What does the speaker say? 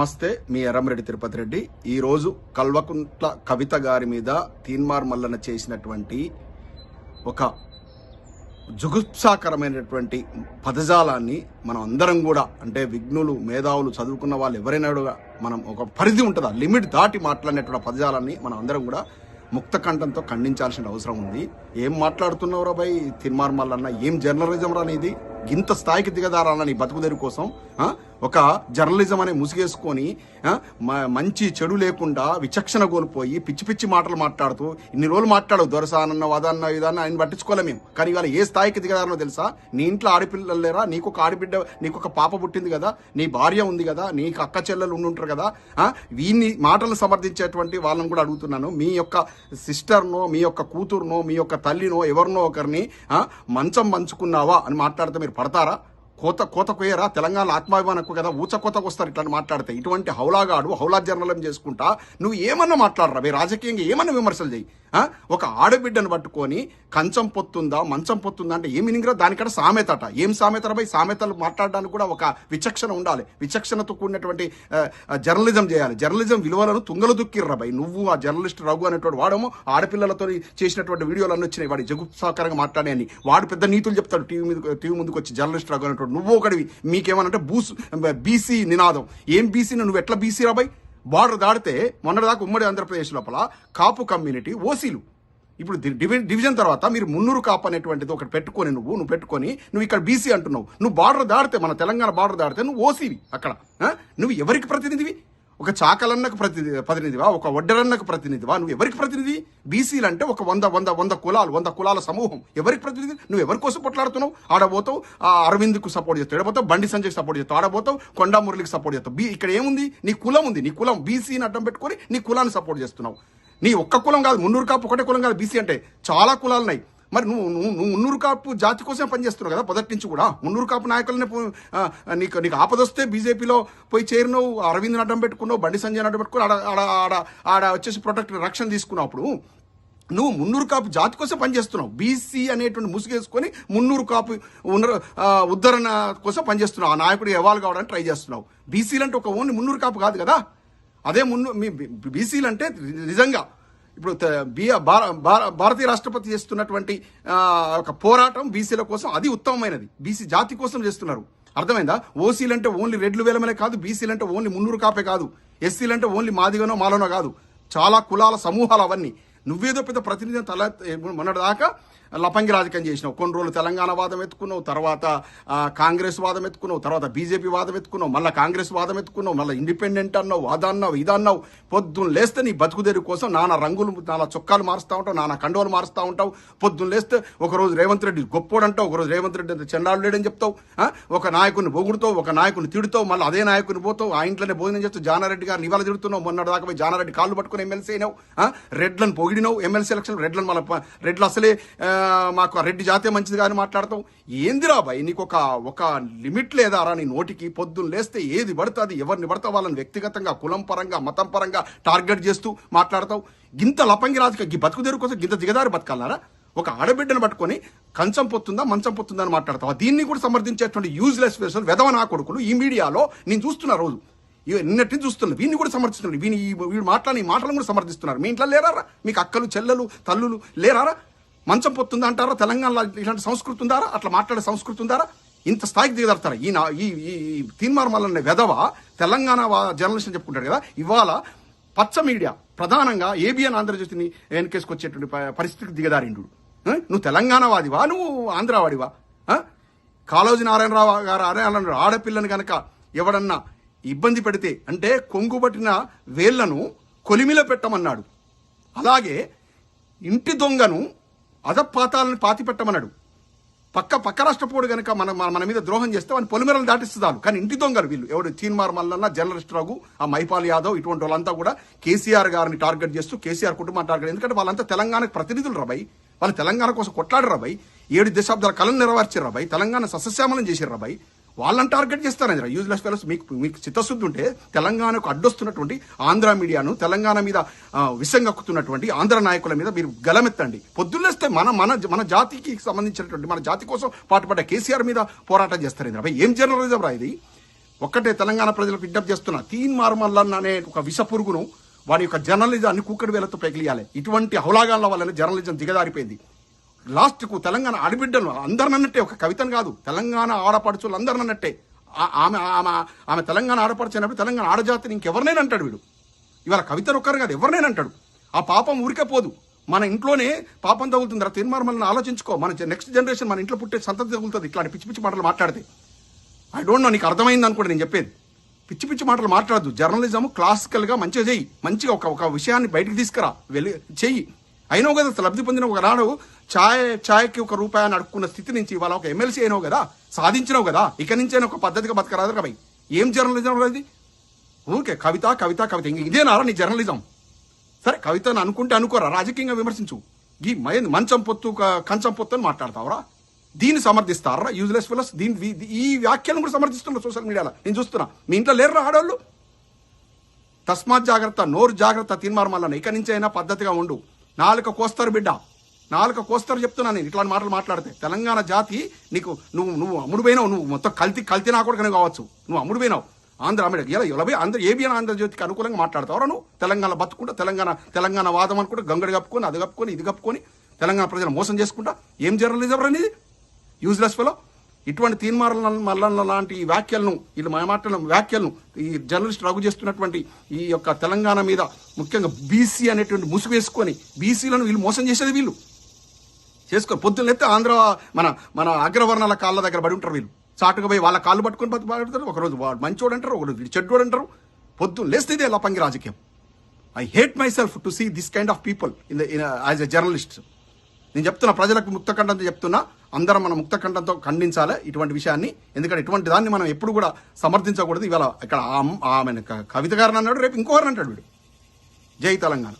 నమస్తే మీ ఎర్రమరెడ్డి తిరుపతి రెడ్డి. ఈరోజు కల్వకుంట్ల కవిత గారి మీద తీన్మార్ మల్లన చేసినటువంటి ఒక జుగుప్సాకరమైనటువంటి పదజాలాన్ని మనం అందరం కూడా అంటే విఘ్నులు మేధావులు చదువుకున్న వాళ్ళు ఎవరైనా కూడా మనం ఒక పరిధి ఉంటుందా? లిమిట్ దాటి మాట్లాడినటువంటి పదజాలాన్ని మనం అందరం కూడా ముక్త కంఠంతో ఖండించాల్సిన అవసరం ఉంది. ఏం మాట్లాడుతున్నావురా భయ్ తిన్మార్ మల్లన్న ఏం జర్నలిజం రా ఇది ఇంత స్థాయికి దిగదారాల నీ బతుకుదేరు కోసం ఒక జర్నలిజం అనే ముసుగేసుకొని మ- మంచి చెడు లేకుండా విచక్షణ కోల్పోయి పిచ్చి పిచ్చి మాటలు మాట్లాడుతూ ఇన్ని రోజులు మాట్లాడవు దొరసానన్న వదన్న ఇదన్న ఆయన పట్టించుకోలే మేము. కానీ ఇవాళ ఏ స్థాయికి దిగదారనో తెలుసా? నీ ఇంట్లో ఆడపిల్లలు లేరా? నీకు ఒక ఆడబిడ్డ నీకు ఒక పాప పుట్టింది కదా? నీ భార్య ఉంది కదా? నీకు అక్క చెల్లెలు ఉండి ఉంటారు కదా? వీన్ని మాటలు సమర్థించేటువంటి వాళ్ళని కూడా అడుగుతున్నాను. మీ యొక్క సిస్టర్నో మీ యొక్క కూతురునో మీ యొక్క తల్లినో ఎవరినో ఒకరిని మంచం మంచుకున్నావా అని మాట్లాడితే మీరు పడతారా? కోత కోత కొయ్యరా? తెలంగాణ ఆత్మాభిమానం ఎక్కువ కదా ఊచ కోతకు వస్తారు ఇట్లా మాట్లాడితే. ఇటువంటి హౌలాగాడు హౌలా జర్నలం చేసుకుంటా నువ్వు ఏమన్నా మాట్లాడరా? మీ రాజకీయంగా ఏమన్నా విమర్శలు చేయి ఒక ఆడబిడ్డను పట్టుకొని కంచం పొత్తుందా మంచం పొత్తుందా అంటే ఏమి నింగిరా దానికంటే సామెతట. ఏం సామెతరా బై సామెతలు మాట్లాడడానికి కూడా ఒక విచక్షణ ఉండాలి. విచక్షణతో కూడినటువంటి జర్నలిజం చేయాలి. జర్నలిజం విలువలను తుంగలు దుక్కిర్రా నువ్వు ఆ జర్నలిస్ట్ రఘు అనేటువంటి వాడేమో ఆడపిల్లలతో చేసినటువంటి వీడియోలు అన్నీ వచ్చినాయి. వాడి జగుప్సాకరంగా మాట్లాడే అని వాడు పెద్ద నీతులు చెప్తాడు. టీవీ మీద టీవీ ముందుకు వచ్చి జర్నలిస్ట్ రఘు అనేటువంటి నువ్వు ఒకటివి మీకేమనంటే బూస్ బీసీ నినాదం. ఏం బీసీ? నువ్వు ఎట్లా బీసీ రాబాయ్ బార్డర్ దాడితే మొన్నటిదాకా ఉమ్మడి ఆంధ్రప్రదేశ్ లోపల కాపు కమ్యూనిటీ ఓసీలు. ఇప్పుడు డివి- డివిజన్ తర్వాత మీరు మున్నూరు కాపు అనేటువంటిది ఒకటి పెట్టుకొని నువ్వు నువ్వు పెట్టుకొని నువ్వు ఇక్కడ బీసీ అంటున్నావు. నువ్వు బార్డర్ దాడితే మన తెలంగాణ బార్డర్ దాడితే నువ్వు ఓసీవి అక్కడ. నువ్వు ఎవరికి ప్రతినిధివి? ఒక చాకలన్నకు ప్రతినిధి ప్రతినిధివా? ఒక వడ్డరన్నకు ప్రతినిధివా? నువ్వు ఎవరికి ప్రతినిధి? బీసీలు అంటే ఒక వంద వంద వంద కులాలు వంద కులాల సమూహం. ఎవరికి ప్రతినిధి? నువ్వు ఎవరి కోసం కొట్లాడుతున్నావు? ఆడబోతావు అరవింద్కు సపోర్ట్ చేస్తావు. ఆడబోతావు బండి సంజయ్కి సపోర్ట్ చేస్తావు. ఆడబోతావు కొండా మురళికి సపోర్ట్ చేస్తావు. బీ ఇక్కడ ఏముంది? నీ కులం ఉంది. నీ కులం బీసీని అడ్డం పెట్టుకొని నీ కులాన్ని సపోర్ట్ చేస్తున్నావు. నీ ఒక్క కులం కాదు మున్నూరు కాపు ఒకటే కులం కాదు బీసీ అంటే. చాలా కులాలున్నాయి. మరి నువ్వు నువ్వు నువ్వు మున్నూరు కాపు జాతి కోసం పనిచేస్తున్నావు కదా మొదటి నుంచి కూడా. మున్నూరు కాపు నాయకులనే పో- నీకు నీకు ఆపదొస్తే బీజేపీలో పోయి చేరినవు అరవింద్ అడ్డం పెట్టుకున్నావు బండి సంజయ్ నడ్డం పెట్టుకుని ఆడ ఆడ ఆడ ఆడ వచ్చేసి ప్రొటెక్ట్ రక్షణ తీసుకున్నప్పుడు నువ్వు మున్నూరు కాపు జాతి కోసం పనిచేస్తున్నావు. బీసీ అనేటువంటి ముసుగేసుకొని మున్నూరు కాపు ఉన్న ఉద్ధరణ కోసం పనిచేస్తున్నావు. ఆ నాయకుడు ఎవాల్వ్ కావడానికి ట్రై చేస్తున్నావు. బీసీలు అంటే ఒక ఓన్లీ మున్నూరు కాపు కాదు కదా? అదే మున్ను మీ బీసీలు అంటే నిజంగా ఇప్పుడు భారతీయ రాష్ట్రపతి చేస్తున్నటువంటి ఒక పోరాటం బీసీల కోసం అది ఉత్తమమైనది. బీసీ జాతి కోసం చేస్తున్నారు. అర్థమైందా? ఓసీలు అంటే ఓన్లీ రెడ్లు వేలమనే కాదు బీసీలు అంటే ఓన్లీ మున్నూరు కాపే కాదు. ఎస్సీలు అంటే ఓన్లీ మాదిగనో మాలోనో కాదు. చాలా కులాల సమూహాలు అవన్నీ. నువ్వేదో పెద్ద ప్రతినిధి తల మొన్నటిదాకా లపంగి రాజకీయం చేసినావు. కొన్ని రోజులు తెలంగాణ వాదం ఎత్తుకున్నావు తర్వాత కాంగ్రెస్ వాదం ఎత్తుకున్నావు తర్వాత బీజేపీ వాదం ఎత్తుకున్నావు మళ్ళీ కాంగ్రెస్ వాదం ఎత్తుకున్నావు మళ్ళీ ఇండిపెండెంట్ అన్నావు అదన్నావు ఇదన్నావు పొద్దున్న లేస్తే నీ బతుకుదేరు కోసం నానా రంగులు నానా చొక్కాలు మారుస్తూ ఉంటావు నానా కండువలు మారుస్తూ ఉంటావు. పొద్దున్న లేస్తే ఒకరోజు రేవంత్ రెడ్డి గొప్పోడు అంటావు ఒకరోజు రేవంత్ రెడ్డి అంత చండాలు లేడని చెప్తావు ఒక నాయకుని పొగుడుతావు ఒక నాయకుని తిడుతావు మళ్ళీ అదే నాయకుని పోతావు ఆ ఇంట్లోనే భోజనం చేస్తూ జానారెడ్డి గారిని ఇవాళ తిడుతున్నావు మొన్నటి దాకా జానారెడ్డి కాళ్ళు పట్టుకుని ఎమ్మెల్సీ అయినావు రెడ్లను పొగిడినావు ఎమ్మెల్సీ ఎలక్షన్ రెడ్లను మళ్ళీ రెడ్లు అసలే మాకు రెడ్డి జాతే మంచిది కానీ మాట్లాడతావు. ఏందిరా బాయ్ నీకు ఒక ఒక లిమిట్ లేదారా నీ నోటికి? పొద్దున్న లేస్తే ఏది పడుతుంది? ఎవరిని పడతా వాళ్ళని వ్యక్తిగతంగా కులం పరంగా మతం పరంగా టార్గెట్ చేస్తూ మాట్లాడతావు. గింత లపంగి రాజకీయ గీ బతుకు తెరువు కోసం గింత దిగదారి బతకాలన్నారా ఒక ఆడబిడ్డను పట్టుకొని కంచం పొత్తుందా మంచం పొత్తుందా అని మాట్లాడతావు? దీన్ని కూడా సమర్థించేటువంటి యూజ్లెస్ వేసలు వెదవ నా కొడుకులు ఈ మీడియాలో నేను చూస్తున్నా రోజు. ఇవి నిన్నటి చూస్తున్నారు? వీడిని కూడా సమర్థిస్తున్నారు. వీని వీడు మాట్లాడిన మాటలను కూడా సమర్థిస్తున్నారు. మీ ఇంట్లో లేరారా? మీకు అక్కలు చెల్లెలు తల్లులు లేరారా? మంచం పొత్తుందా అంటారా తెలంగాణలో ఇలాంటి సంస్కృతి ఉందారా? అట్లా మాట్లాడే సంస్కృతి ఉందారా? ఇంత స్థాయికి దిగదడతారా ఈ ఈ ఈ ఈ వెధవ తెలంగాణ వా- జర్నలిస్ట్ అని చెప్పుకుంటాడు కదా. ఇవాళ పచ్చ మీడియా ప్రధానంగా ఏబిఎన్ ఆంధ్రజ్యోతిని ఎన్కేసుకు వచ్చేటువంటి పరిస్థితికి దిగదారిండు. నువ్వు తెలంగాణ వాదివా? నువ్వు ఆంధ్రవాడివా కాళోజీ నారాయణరావు గారు అరే ఆడపిల్లని కనుక ఎవడన్నా ఇబ్బంది పెడితే అంటే కొంగుబట్టిన వేళ్ళను కొలిమిలో పెట్టమన్నాడు. అలాగే ఇంటి దొంగను అజపాతాలను పాతి పెట్టమన్నాడు పక్క పక్క రాష్ట్రపోడు గనక మన మన మన మీద ద్రోహం చేస్తే వాడిని పొలిమెరలు దాటిస్తున్నారు కానీ ఇంటి దొంగలు వీళ్ళు. ఎవడు చీన్మార్ మల్లన్న జర్నలిస్ట్ రఘు ఆ మైపాల్ యాదవ్ ఇటువంటి వాళ్ళంతా కూడా కేసీఆర్ గారిని టార్గెట్ చేస్తూ కేసీఆర్ కుటుంబాన్ని టార్గెట్ ఎందుకంటే వాళ్ళంతా తెలంగాణకు ప్రతినిధులు రాబాయి వాళ్ళు తెలంగాణ కోసం కొట్లాడరు రాబాయి ఏడు దశాబ్దాల కళను నెరవేర్చారు రాబాయి తెలంగాణ సస్యశ్యామలం చేశారు రాబాయి వాళ్ళని టార్గెట్ చేస్తారని యూజ్లెస్ ఫెలోస్ మీకు మీకు చిత్తశుద్ధి ఉంటే తెలంగాణకు అడ్డొస్తున్నటువంటి ఆంధ్ర మీడియాను తెలంగాణ మీద విసంగక్కుతున్నటువంటి ఆంధ్ర నాయకుల మీద మీరు గలమెత్తండి. పొద్దున్నేస్తే మన మన మన జాతికి సంబంధించినటువంటి మన జాతి కోసం పాటుపడ్డ కేసీఆర్ మీద పోరాటం చేస్తారు ఇంద్ర ఏం జర్నలిజం రా ఇది? ఒక్కటే తెలంగాణ ప్రజలకు విజ్ఞప్తి చేస్తున్నా తీన్ మార్మల్లన్ అనే ఒక విష పురుగును వారి యొక్క జర్నలిజాన్ని కూకటి వేలతో పెగిలియాలి ఇటువంటి అవలాగాల వల్లనే జర్నలిజం దిగదారిపోయింది లాస్ట్కు తెలంగాణ ఆడబిడ్డలు అందరినన్నట్టే ఒక కవితను కాదు తెలంగాణ ఆడపడుచులు అందరినన్నట్టే ఆమె ఆమె ఆమె తెలంగాణ ఆడపడుచినప్పుడు తెలంగాణ ఆడజాతిని ఇంకెవరినైనా అంటాడు వీడు. ఇవాళ కవితను ఒక్కరు కాదు ఎవరినైనా అంటాడు. ఆ పాపం ఊరికే పోదు. మన ఇంట్లోనే పాపం తగులుతుంది. రా తీర్మానం ఆలోచించుకో. మన నెక్స్ట్ జనరేషన్ మన ఇంట్లో పుట్టే సంతతి తగులుతుంది. ఇట్లాంటి పిచ్చి పిచ్చి మాటలు మాట్లాడితే. ఐ డోంట్ నో నీకు అర్థమైంది అనుకోండి నేను చెప్పేది. పిచ్చి పిచ్చి మాటలు మాట్లాడద్దు. జర్నలిజం క్లాసికల్గా మంచిగా చెయ్యి మంచిగా ఒక ఒక విషయాన్ని బయటికి తీసుకురా. వెళ్ళి చెయ్యి. అయినావు కదా లబ్ధి పొందిన ఒక నాడు ఛాయ్ ఛాయ్కి ఒక రూపాయి అని అడుక్కున్న స్థితి నుంచి ఇవాళ ఒక ఎమ్మెల్సీ అయినావు కదా సాధించినావు కదా ఇక నుంచే ఒక పద్ధతిగా బతకరాదు కదా ఏం జర్నలిజం అది ఊరికే కవిత కవిత కవిత. ఇంక ఇదేనారా నీ జర్నలిజం. సరే కవితను అనుకుంటే అనుకోరా రాజకీయంగా విమర్శించు. ఈ మయ మంచం పొత్తు కంచం పొత్తు అని మాట్లాడతావరా. దీన్ని సమర్థిస్తారా యూజ్లెస్ ఫిలస్ దీని ఈ వ్యాఖ్యలను కూడా సమర్థిస్తున్నారు సోషల్ మీడియాలో నేను చూస్తున్నా. మీ ఇంట్లో లేరురా ఆడవాళ్ళు తస్మాత్ జాగ్రత్త నోరు జాగ్రత్త తిన్మార్మల్లని ఇక నుంచి అయినా పద్ధతిగా ఉండు. నాలుక కోస్తారు బిడ్డ. నాలుక కోస్తారు చెప్తున్నా నేను ఇట్లాంటి మాటలు మాట్లాడితే. తెలంగాణ జాతి నీకు నువ్వు నువ్వు అమ్ముడుపోయినావు నువ్వు మొత్తం కల్తీ కల్తీ నా కూడా కావచ్చు. నువ్వు అమ్ముడుపోయినావు ఆంధ్ర అమెరికా ఇలా ఇలా ఆంధ్ర ఏబిఎన్ ఆంధ్రజ్యోతికి అనుకూలంగా మాట్లాడతావరా నువ్వు? తెలంగాణ బతుకుంటా తెలంగాణ తెలంగాణ వాదం అనుకుంటా గంగడి కప్పుకొని అది కప్పుకొని ఇది కప్పుకొని తెలంగాణ ప్రజలు మోసం చేసుకుంటా? ఏం జర్నలిజం అనేది యూజ్లెస్ ఫెలో ఇటువంటి తీర్మానాల మల్లన్న లాంటి ఈ వ్యాఖ్యలను వీళ్ళు మాట్లాడిన వ్యాఖ్యలను ఈ జర్నలిస్ట్ రఘు చేస్తున్నటువంటి ఈ యొక్క తెలంగాణ మీద ముఖ్యంగా బీసీ అనేటువంటి ముసుగు వేసుకొని బీసీలను వీళ్ళు మోసం చేసేది వీళ్ళు. చేసుకొని పొద్దున్నెత్తే ఆంధ్ర మన మన అగ్రవర్ణాల కాళ్ళ దగ్గర పడి ఉంటారు వీళ్ళు. చాటుగా పోయి వాళ్ళ కాళ్ళు పట్టుకొని బతి ఒకరోజు వాడు మంచోడు అంటారు ఒకరోజు వీడు చెడ్డోడు అంటారు. పొద్దున్న లేస్తే ఇదే లపంగి రాజకీయం. I hate myself to see this kind of people in as a journalist నేను చెప్తున్నా ప్రజలకు ముక్తఖండంతో చెప్తున్నా అందరం మన ముక్తఖండంతో ఖండించాలి ఇటువంటి విషయాన్ని. ఎందుకంటే ఇటువంటి దాన్ని మనం ఎప్పుడు కూడా సమర్థించకూడదు. ఇవాళ ఇక్కడ ఆమె కవిత గారిని అన్నాడు రేపు ఇంకొకరిని అంటాడు వీడు. జై తెలంగాణ.